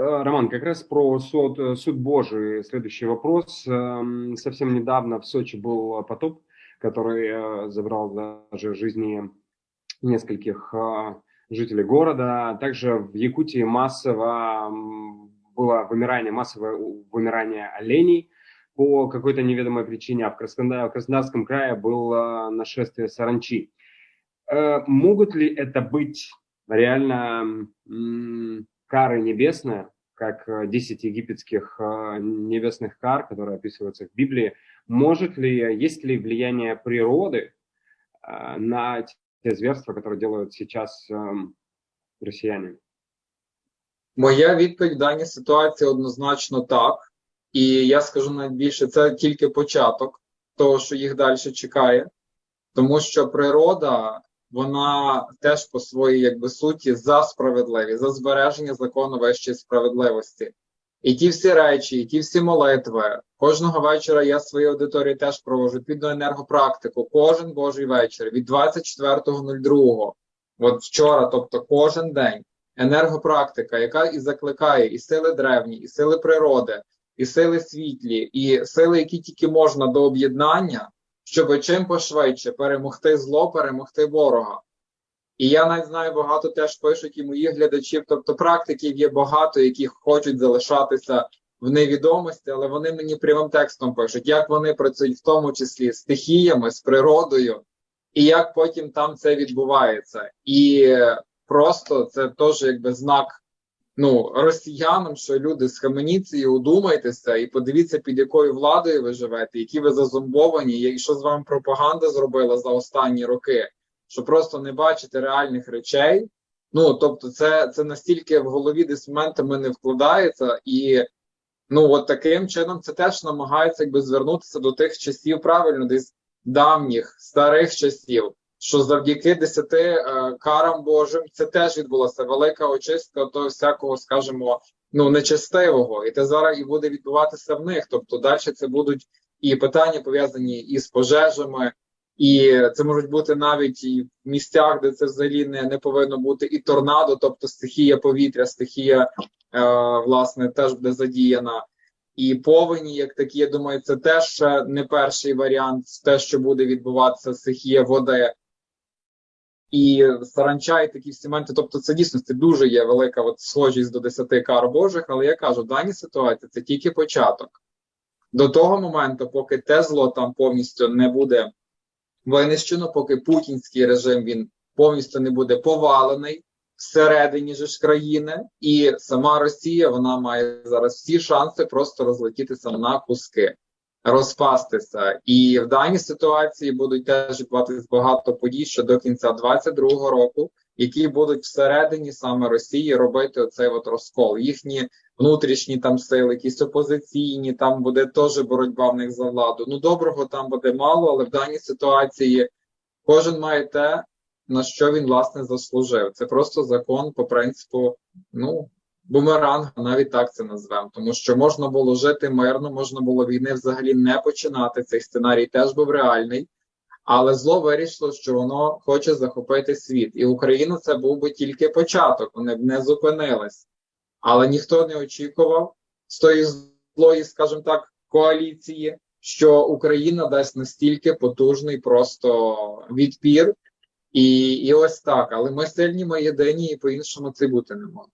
Э, Роман, как раз про суд, э, суд Божий. Следующий вопрос. Эм, Совсем недавно в Сочи был потоп, который э, забрал даже жизни нескольких жителей города. Также в Якутии массово было вымирание, массовое вымирание оленей по какой-то неведомой причине, а в Краснодарском крае было нашествие саранчи. Могут ли это быть реально м, кары небесные, как э, 10 египетских э, небесных кар, которые описываются в Библии? Может ли, есть ли влияние природы э, на те зверства, которые делают сейчас эм, россияне? Моя відповідь в даній ситуації однозначно так. І я скажу навіть більше, це тільки початок того, що їх далі чекає. Тому що природа, вона теж по своїй якби суті за справедливість, за збереження закону вищої справедливості. І ті всі речі, і ті всі молитви. Кожного вечора я в своїй аудиторії теж проводжу відповідну енергопрактику. Кожен божий вечір від 24.02. От вчора, тобто кожен день енергопрактика, яка і закликає і сили древні, і сили природи, і сили світлі, і сили, які тільки можна до об'єднання, щоб чим пошвидше перемогти зло, перемогти ворога. І я навіть знаю, багато теж пишуть і моїх глядачів, тобто практиків є багато, які хочуть залишатися в невідомості, але вони мені прямим текстом пишуть, як вони працюють в тому числі з стихіями, з природою, і як потім там це відбувається. І просто це теж якби знак ну, росіянам, що люди схаменіться і удумайтеся, і подивіться, під якою владою ви живете, які ви зазомбовані, і що з вами пропаганда зробила за останні роки, що просто не бачите реальних речей. Ну, тобто, це, це настільки в голові десь моментами не вкладається, і ну, от таким чином це теж намагається якби звернутися до тих часів правильно, десь давніх, старих часів що завдяки десяти е, карам Божим це теж відбулася велика очистка того всякого, скажімо, ну нечестивого, і це зараз і буде відбуватися в них. Тобто далі це будуть і питання пов'язані із пожежами, і це можуть бути навіть і в місцях, де це взагалі не, не повинно бути, і торнадо, тобто стихія повітря, стихія е, власне теж буде задіяна. І повені, як такі, я думаю, це теж не перший варіант, те, що буде відбуватися стихія води і саранча, і такі всі моменти. Тобто, це дійсно це дуже є велика от схожість до десяти кар Божих, але я кажу, в даній ситуації це тільки початок. До того моменту, поки те зло там повністю не буде винищено, поки путінський режим він повністю не буде повалений всередині ж країни, і сама Росія вона має зараз всі шанси просто розлетітися на куски розпастися. І в даній ситуації будуть теж відбуватися багато подій ще до кінця 22-го року, які будуть всередині саме Росії робити оцей от розкол. Їхні внутрішні там сили, якісь опозиційні, там буде теж боротьба в них за владу. Ну доброго там буде мало, але в даній ситуації кожен має те, на що він власне заслужив. Це просто закон по принципу, ну бумеранг, навіть так це назвемо, тому що можна було жити мирно, можна було війни взагалі не починати. Цей сценарій теж був реальний, але зло вирішило, що воно хоче захопити світ, і Україна це був би тільки початок. Вони б не зупинились, але ніхто не очікував з тої злої, скажімо так, коаліції, що Україна дасть настільки потужний просто відпір. І і ось так, але ми сильні, ми єдині, і по іншому це бути не може.